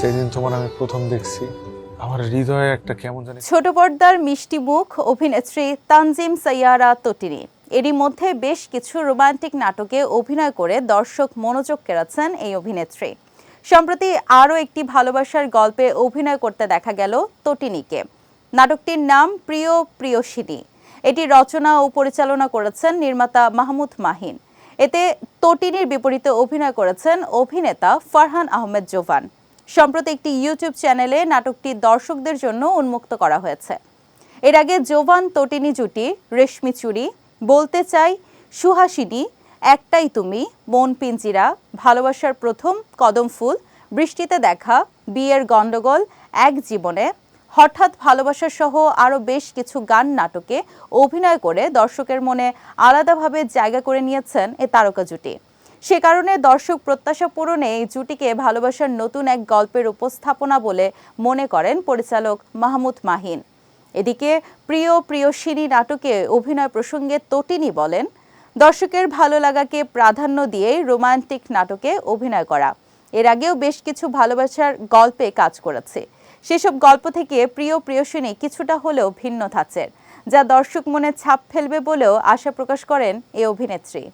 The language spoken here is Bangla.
সেদিন তোমার আমি প্রথম দেখছি। আমার হৃদয়ে একটা কেমন জানি ছোট পর্দার মিষ্টি মুখ অভিনেত্রী তানজিম সাইয়ারা তটিনী এরই মধ্যে বেশ কিছু রোমান্টিক নাটকে অভিনয় করে দর্শক মনোযোগ কেড়েছেন এই অভিনেত্রী। সম্প্রতি আরও একটি ভালোবাসার গল্পে অভিনয় করতে দেখা গেল তটিনীকে। নাটকটির নাম প্রিয় প্রিয়সিনী। এটি রচনা ও পরিচালনা করেছেন নির্মাতা মাহমুদ মাহিন। এতে তটিনীর বিপরীতে অভিনয় করেছেন অভিনেতা ফারহান আহমেদ জোভান। সম্প্রতি একটি ইউটিউব চ্যানেলে নাটকটি দর্শকদের জন্য উন্মুক্ত করা হয়েছে। এর আগে জোভান তটিনী জুটি, রেশমি চুরি, বলতে চাই সুহাসিনী, একটাই তুমি, মন পিঞ্জিরা, ভালোবাসার প্রথম, কদম ফুল, বৃষ্টিতে দেখা, বিয়ের গণ্ডগোল এক জীবনে, হঠাৎ ভালোবাসা সহ আরও বেশ কিছু গান নাটকে অভিনয় করে দর্শকের মনে আলাদাভাবে জায়গা করে নিয়েছেন এ তারকা জুটি। সে কারণে দর্শক প্রত্যাশা পূরণে এই জুটিকে ভালোবাসার নতুন এক গল্পের উপস্থাপনা বলে মনে করেন পরিচালক মাহমুদ মাহিন। এদিকে প্রিয় প্রিয়সিনী নাটকে অভিনয় প্রসঙ্গে তটিনী বলেন, দর্শকের ভালো লাগাকে প্রাধান্য দিয়েই রোমান্টিক নাটকে অভিনয় করা। এর আগেও বেশ কিছু ভালোবাসার গল্পে কাজ করেছে। সেসব গল্প থেকে প্রিয় প্রিয়সিনী কিছুটা হলেও ভিন্ন ধাঁচের যা দর্শক মনে ছাপ ফেলবে বলেও আশা প্রকাশ করেন এই অভিনেত্রী।